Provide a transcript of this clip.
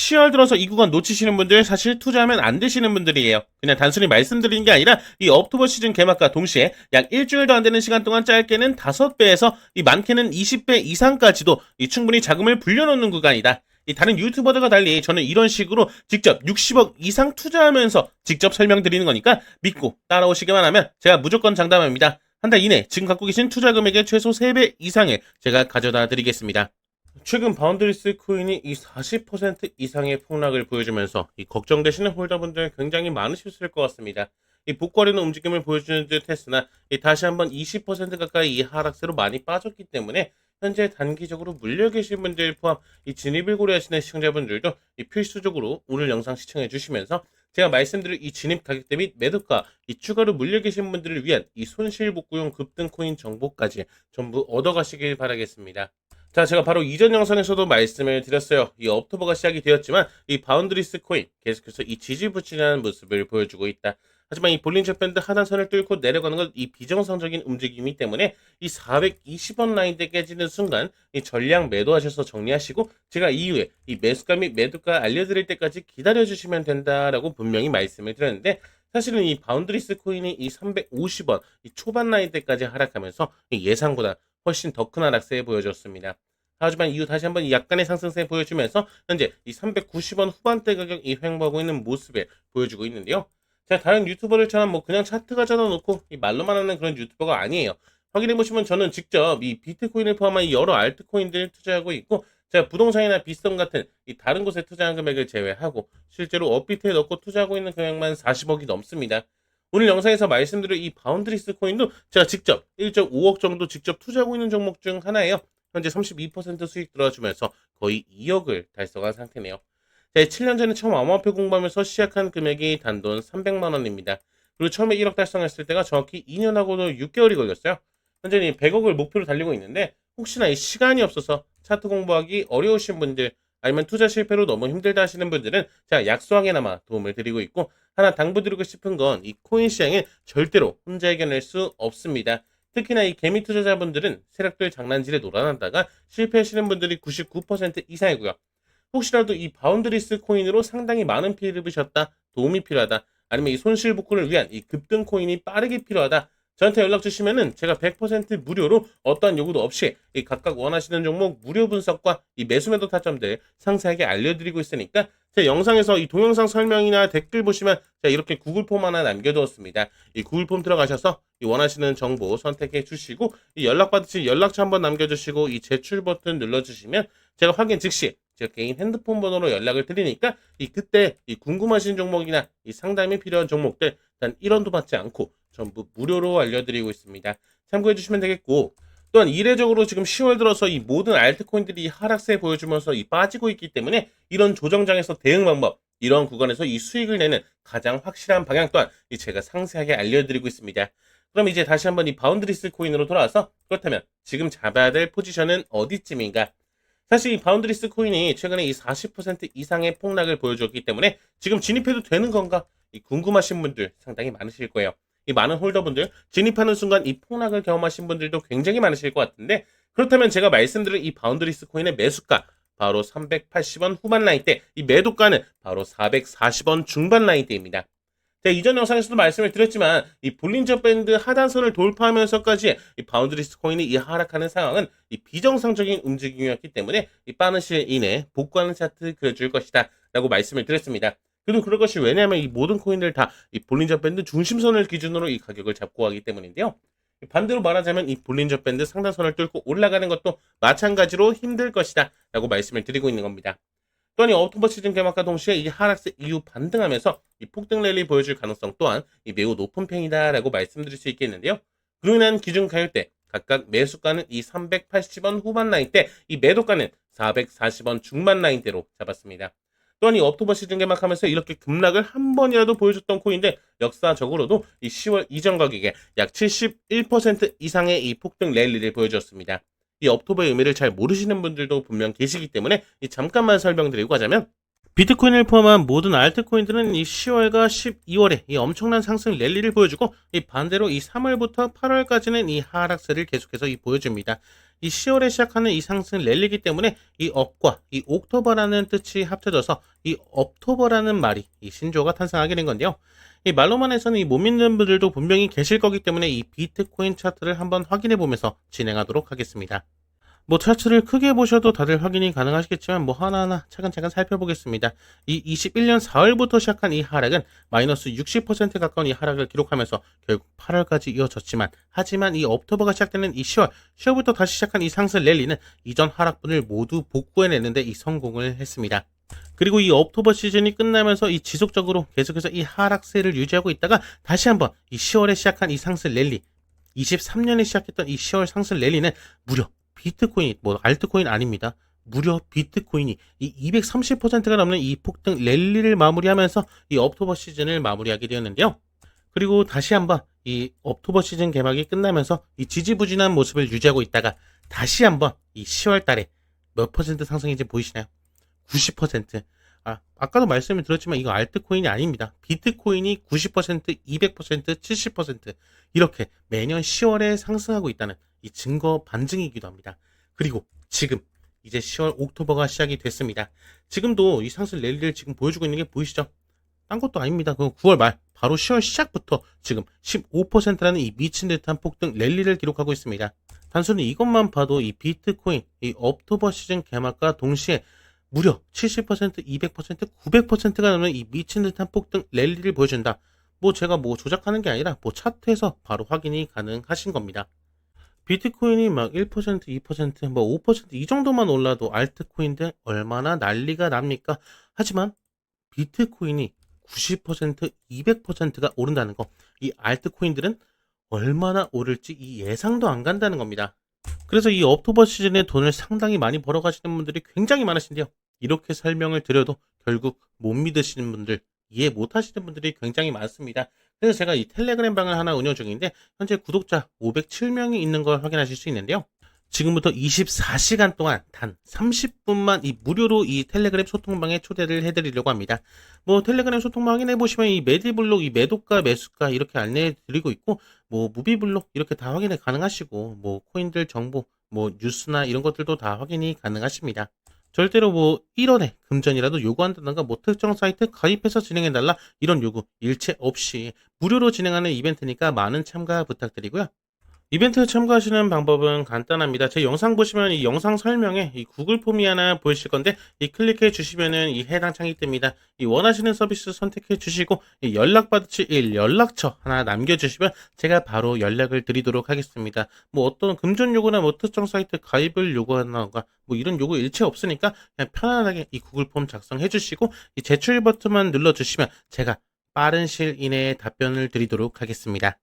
10월 들어서 이 구간 놓치시는 분들 사실 투자하면 안 되시는 분들이에요. 그냥 단순히 말씀드리는 게 아니라 이 업토버 시즌 개막과 동시에 약 일주일도 안 되는 시간 동안 짧게는 5배에서 이 많게는 20배 이상까지도 이 충분히 자금을 불려놓는 구간이다. 이 다른 유튜버들과 달리 저는 이런 식으로 직접 60억 이상 투자하면서 직접 설명드리는 거니까 믿고 따라오시기만 하면 제가 무조건 장담합니다. 한 달 이내 지금 갖고 계신 투자 금액의 최소 3배 이상을 제가 가져다 드리겠습니다. 최근 바운드리스 코인이 이 40% 이상의 폭락을 보여주면서 이 걱정되시는 홀더분들 굉장히 많으셨을 것 같습니다. 이 복거리는 움직임을 보여주는 듯 했으나 이 다시 한번 20% 가까이 이 하락세로 많이 빠졌기 때문에 현재 단기적으로 물려 계신 분들 포함 이 진입을 고려하시는 시청자분들도 이 필수적으로 오늘 영상 시청해 주시면서 제가 말씀드릴 이 진입 가격대 및 매도가 이 추가로 물려 계신 분들을 위한 이 손실 복구용 급등 코인 정보까지 전부 얻어 가시길 바라겠습니다. 자, 제가 바로 이전 영상에서도 말씀을 드렸어요. 이 업토버가 시작이 되었지만 이 바운드리스 코인 계속해서 이 지지 부진하는 모습을 보여주고 있다. 하지만 이 볼린저 밴드 하단선을 뚫고 내려가는 건 이 비정상적인 움직임이기 때문에 이 420원 라인대 깨지는 순간 이 전량 매도하셔서 정리하시고 제가 이후에 이 매수가 및 매도가 알려드릴 때까지 기다려 주시면 된다라고 분명히 말씀을 드렸는데 사실은 이 바운드리스 코인이 이 350원 이 초반 라인대까지 하락하면서 이 예상보다 훨씬 더 큰 하락세 보여줬습니다. 하지만 이후 다시 한번 약간의 상승세 보여주면서 현재 이 390원 후반대 가격 이 횡보하고 있는 모습을 보여주고 있는데요. 제가 다른 유튜버들처럼 뭐 그냥 차트 가져다 놓고 이 말로만 하는 그런 유튜버가 아니에요. 확인해 보시면 저는 직접 이 비트코인을 포함한 이 여러 알트코인들 투자하고 있고 제가 부동산이나 비썸 같은 이 다른 곳에 투자한 금액을 제외하고 실제로 업비트에 넣고 투자하고 있는 금액만 40억이 넘습니다. 오늘 영상에서 말씀드릴 이 바운드리스 코인도 제가 직접 1.5억 정도 직접 투자하고 있는 종목 중 하나예요. 현재 32% 수익 들어주면서 거의 2억을 달성한 상태네요. 제 7년 전에 처음 암호화폐 공부하면서 시작한 금액이 단돈 300만 원입니다. 그리고 처음에 1억 달성했을 때가 정확히 2년하고도 6개월이 걸렸어요. 현재는 100억을 목표로 달리고 있는데 혹시나 이 시간이 없어서 차트 공부하기 어려우신 분들 아니면 투자 실패로 너무 힘들다 하시는 분들은 제가 약소하게나마 도움을 드리고 있고 하나 당부드리고 싶은 건 이 코인 시장은 절대로 혼자 해결낼 수 없습니다. 특히나 이 개미 투자자분들은 세력들 장난질에 놀아난다가 실패하시는 분들이 99% 이상이고요. 혹시라도 이 바운드리스 코인으로 상당히 많은 피해를 입으셨다, 도움이 필요하다, 아니면 이 손실 복구를 위한 이 급등 코인이 빠르게 필요하다, 저한테 연락 주시면은 제가 100% 무료로 어떠한 요구도 없이 이 각각 원하시는 종목 무료 분석과 이 매수 매도 타점들 상세하게 알려드리고 있으니까 제 영상에서 이 동영상 설명이나 댓글 보시면 제가 이렇게 구글 폼 하나 남겨두었습니다. 이 구글 폼 들어가셔서 이 원하시는 정보 선택해 주시고 이 연락 받으신 연락처 한번 남겨주시고 이 제출 버튼 눌러주시면 제가 확인 즉시 제가 개인 핸드폰 번호로 연락을 드리니까 이 그때 이 궁금하신 종목이나 이 상담이 필요한 종목들 단 1원도 받지 않고 전부 무료로 알려드리고 있습니다. 참고해 주시면 되겠고 또한 이례적으로 지금 10월 들어서 이 모든 알트코인들이 하락세 보여주면서 이 빠지고 있기 때문에 이런 조정장에서 대응 방법 이런 구간에서 이 수익을 내는 가장 확실한 방향 또한 이 제가 상세하게 알려드리고 있습니다. 그럼 이제 다시 한번 이 바운드리스 코인으로 돌아와서 그렇다면 지금 잡아야 될 포지션은 어디쯤인가? 사실 이 바운드리스 코인이 최근에 이 40% 이상의 폭락을 보여줬기 때문에 지금 진입해도 되는 건가? 이 궁금하신 분들 상당히 많으실 거예요. 이 많은 홀더분들 진입하는 순간 이 폭락을 경험하신 분들도 굉장히 많으실 것 같은데 그렇다면 제가 말씀드린 이 바운드리스 코인의 매수가 바로 380원 후반 라인대 이 매도가는 바로 440원 중반 라인대입니다. 제가 이전 영상에서도 말씀을 드렸지만 이 볼린저 밴드 하단선을 돌파하면서까지 이 바운드리스 코인이 이 하락하는 상황은 이 비정상적인 움직임이었기 때문에 이 빠른 시일 이내 복구하는 차트 그려줄 것이다 라고 말씀을 드렸습니다. 그래도 그럴 것이 왜냐하면 이 모든 코인들 다 이 볼린저 밴드 중심선을 기준으로 이 가격을 잡고 가기 때문인데요. 반대로 말하자면 이 볼린저 밴드 상단선을 뚫고 올라가는 것도 마찬가지로 힘들 것이다 라고 말씀을 드리고 있는 겁니다. 또한 이 어토버 시즌 개막과 동시에 이 하락세 이후 반등하면서 이 폭등 랠리 보여줄 가능성 또한 이 매우 높은 편이다 라고 말씀드릴 수 있겠는데요. 그로 인한 기준 가격대 각각 매수가는 이 380원 후반 라인대, 이 매도가는 440원 중반 라인대로 잡았습니다. 또한 이 옥토버 시즌 개막하면서 이렇게 급락을 한 번이라도 보여줬던 코인데 역사적으로도 이 10월 이전 가격에 약 71% 이상의 이 폭등 랠리를 보여줬습니다. 이 업토버의 의미를 잘 모르시는 분들도 분명 계시기 때문에 이 잠깐만 설명드리고 하자면 비트코인을 포함한 모든 알트코인들은 이 10월과 12월에 이 엄청난 상승 랠리를 보여주고 이 반대로 이 3월부터 8월까지는 이 하락세를 계속해서 이 보여줍니다. 이 10월에 시작하는 이 상승 랠리이기 때문에 이 업과 이 옥토버라는 뜻이 합쳐져서 이 업토버라는 말이 이 신조어가 탄생하게 된 건데요. 이 말로만 해서는 이 못 믿는 분들도 분명히 계실 거기 때문에 이 비트코인 차트를 한번 확인해 보면서 진행하도록 하겠습니다. 뭐 차트를 크게 보셔도 다들 확인이 가능하시겠지만 뭐 하나하나 차근차근 살펴보겠습니다. 이 21년 4월부터 시작한 이 하락은 마이너스 60% 가까운 이 하락을 기록하면서 결국 8월까지 이어졌지만 하지만 이 업토버가 시작되는 이 10월 10월부터 다시 시작한 이 상승 랠리는 이전 하락분을 모두 복구해내는데 이 성공을 했습니다. 그리고 이 업토버 시즌이 끝나면서 이 지속적으로 계속해서 이 하락세를 유지하고 있다가 다시 한번 이 10월에 시작한 이 상승 랠리 23년에 시작했던 이 10월 상승 랠리는 무려 비트코인, 뭐 알트코인 아닙니다. 무려 비트코인이 이 230%가 넘는 이 폭등 랠리를 마무리하면서 이 업토버 시즌을 마무리하게 되었는데요. 그리고 다시 한번 이 업토버 시즌 개막이 끝나면서 이 지지부진한 모습을 유지하고 있다가 다시 한번 이 10월 달에 몇 퍼센트 상승인지 보이시나요? 90%. 아, 아까도 말씀을 드렸지만 이거 알트코인이 아닙니다. 비트코인이 90%, 200%, 70% 이렇게 매년 10월에 상승하고 있다는 이 증거 반증이기도 합니다. 그리고 지금 이제 10월 옥토버가 시작이 됐습니다. 지금도 이 상승 랠리를 지금 보여주고 있는 게 보이시죠? 딴 것도 아닙니다. 그 9월 말 바로 10월 시작부터 지금 15%라는 이 미친 듯한 폭등 랠리를 기록하고 있습니다. 단순히 이것만 봐도 이 비트코인 이 옥토버 시즌 개막과 동시에 무려 70%, 200%, 900%가 넘는 이 미친 듯한 폭등 랠리를 보여준다. 뭐 제가 뭐 조작하는 게 아니라 뭐 차트에서 바로 확인이 가능하신 겁니다. 비트코인이 막 1%, 2%, 뭐 5%이 정도만 올라도 알트코인들 얼마나 난리가 납니까? 하지만 비트코인이 90%, 200%가 오른다는 거. 이 알트코인들은 얼마나 오를지 이 예상도 안 간다는 겁니다. 그래서 이 업토버 시즌에 돈을 상당히 많이 벌어가시는 분들이 굉장히 많으신데요. 이렇게 설명을 드려도 결국 못 믿으시는 분들, 이해 못 하시는 분들이 굉장히 많습니다. 그래서 제가 이 텔레그램 방을 하나 운영 중인데 현재 구독자 507명이 있는 걸 확인하실 수 있는데요. 지금부터 24시간 동안 단 30분만 이 무료로 이 텔레그램 소통방에 초대를 해드리려고 합니다. 뭐 텔레그램 소통방 확인해 보시면 이 매디블록 이 매도가 매수가 이렇게 안내해 드리고 있고 뭐 무비블록 이렇게 다 확인이 가능하시고 뭐 코인들 정보 뭐 뉴스나 이런 것들도 다 확인이 가능하십니다. 절대로 뭐 1원에 금전이라도 요구한다던가 뭐 특정 사이트 가입해서 진행해달라 이런 요구 일체 없이 무료로 진행하는 이벤트니까 많은 참가 부탁드리고요. 이벤트 참가하시는 방법은 간단합니다. 제 영상 보시면 이 영상 설명에 이 구글 폼이 하나 보이실 건데 이 클릭해 주시면은 이 해당 창이 뜹니다. 이 원하시는 서비스 선택해 주시고 이 연락 받으실 이 연락처 하나 남겨 주시면 제가 바로 연락을 드리도록 하겠습니다. 뭐 어떤 금전 요구나 뭐 특정 사이트 가입을 요구하나가 뭐 이런 요구 일체 없으니까 그냥 편안하게 이 구글 폼 작성해 주시고 이 제출 버튼만 눌러 주시면 제가 빠른 시일 이내에 답변을 드리도록 하겠습니다.